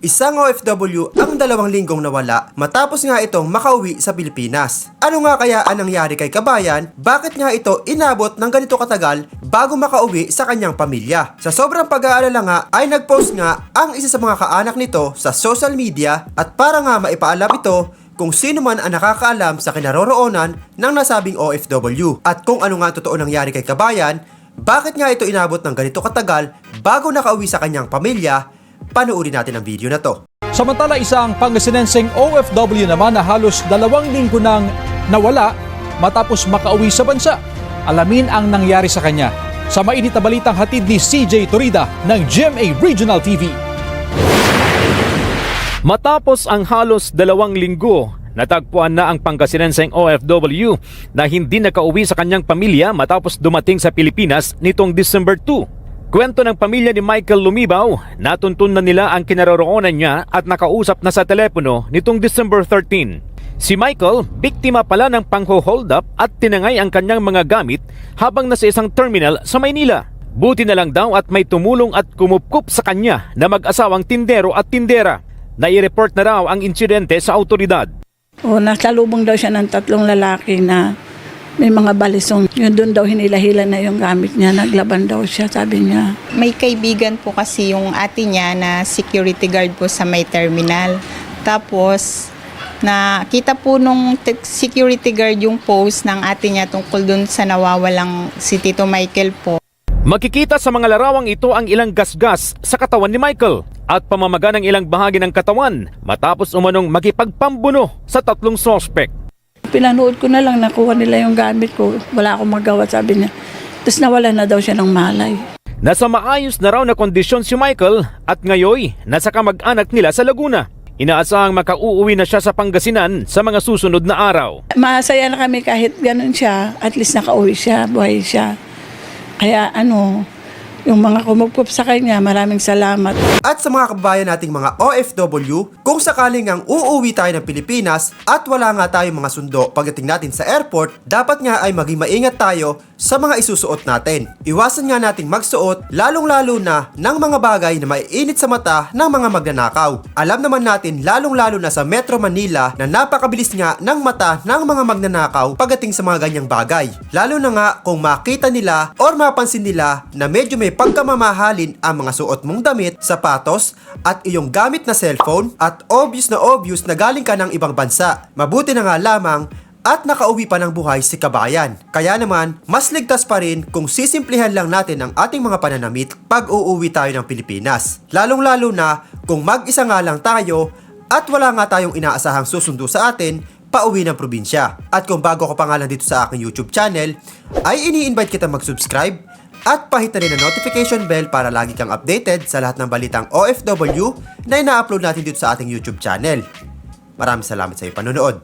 Isang OFW ang dalawang linggong nawala matapos nga itong makauwi sa Pilipinas. Ano nga kaya ang nangyari kay Kabayan? Bakit nga ito inabot ng ganito katagal bago makauwi sa kanyang pamilya? Sa sobrang pag-aalala nga ay nagpost nga ang isa sa mga kaanak nito sa social media at para nga maipaalam ito kung sino man ang nakakaalam sa kinaroroonan ng nasabing OFW at kung ano nga totoo nangyari kay Kabayan, bakit nga ito inabot ng ganito katagal bago nakauwi sa kanyang pamilya Panuuri natin ang video na to. Samantala isang Pangasinenseng OFW naman na halos dalawang linggo nang nawala matapos makauwi sa bansa. Alamin ang nangyari sa kanya. Sa mainit na balitang hatid ni CJ Torida ng GMA Regional TV. Matapos ang halos dalawang linggo, natagpuan na ang Pangasinenseng OFW na hindi nakauwi sa kanyang pamilya matapos dumating sa Pilipinas nitong December 2. Kwento ng pamilya ni Michael Lumibaw, natuntun na nila ang kinaroroonan niya at nakausap na sa telepono nitong December 13. Si Michael, biktima pala ng pangho-hold up at tinangay ang kanyang mga gamit habang nasa isang terminal sa Maynila. Buti na lang daw at may tumulong at kumupkup sa kanya na mag-asawang tindero at tindera. Nai-report na raw ang insidente sa autoridad. O nasalubong daw siya ng tatlong lalaki na may mga balisong. Yun doon daw hinila-hila na yung gamit niya. Naglaban daw siya, sabi niya. May kaibigan po kasi yung ate niya na security guard po sa may terminal. Tapos, na kita po nung security guard yung post ng ate niya tungkol dun sa nawawalang si Tito Michael po. Makikita sa mga larawang ito ang ilang gasgas sa katawan ni Michael at pamamaga ng ilang bahagi ng katawan matapos umanong makipagpambuno sa tatlong suspect. Pinanood ko na lang, nakuha nila yung gamit ko. Wala akong magawa, sabi niya. Tapos nawala na daw siya ng malay. Nasa maayos na raw na kondisyon si Michael at ngayoy nasa kamag-anak nila sa Laguna. Inaasahang makauuwi na siya sa Pangasinan sa mga susunod na araw. Masaya na kami kahit ganun siya. At least nakauwi siya, buhay siya. Kaya ano, yung mga kumupkup sa kanya, maraming salamat. At sa mga kabayan nating mga OFW, kung sakaling ang uuwi tayo ng Pilipinas at wala nga tayong mga sundo pagdating natin sa airport, dapat nga ay maging maingat tayo sa mga isusuot natin. Iwasan nga nating magsuot lalong-lalo na ng mga bagay na maiinit sa mata ng mga magnanakaw. Alam naman natin lalong-lalo na sa Metro Manila na napakabilis nga ng mata ng mga magnanakaw pagdating sa mga ganyang bagay. Lalo na nga kung makita nila or mapansin nila na medyo may pagkamamahalin ang mga suot mong damit, sapatos, at iyong gamit na cellphone at obvious na obvious na galing ka ng ibang bansa. Mabuti na nga lamang at nakauwi pa ng buhay si kabayan. Kaya naman, mas ligtas pa rin kung sisimplihan lang natin ang ating mga pananamit pag uuwi tayo ng Pilipinas. Lalong-lalo na kung mag-isa nga lang tayo at wala nga tayong inaasahang susundo sa atin pauwi ng probinsya. At kung bago ka pa nga lang dito sa aking YouTube channel, ay ini-invite kita mag-subscribe at pahit na rin ang notification bell para lagi kang updated sa lahat ng balitang OFW na ina-upload natin dito sa ating YouTube channel. Maraming salamat sa iyong panonood.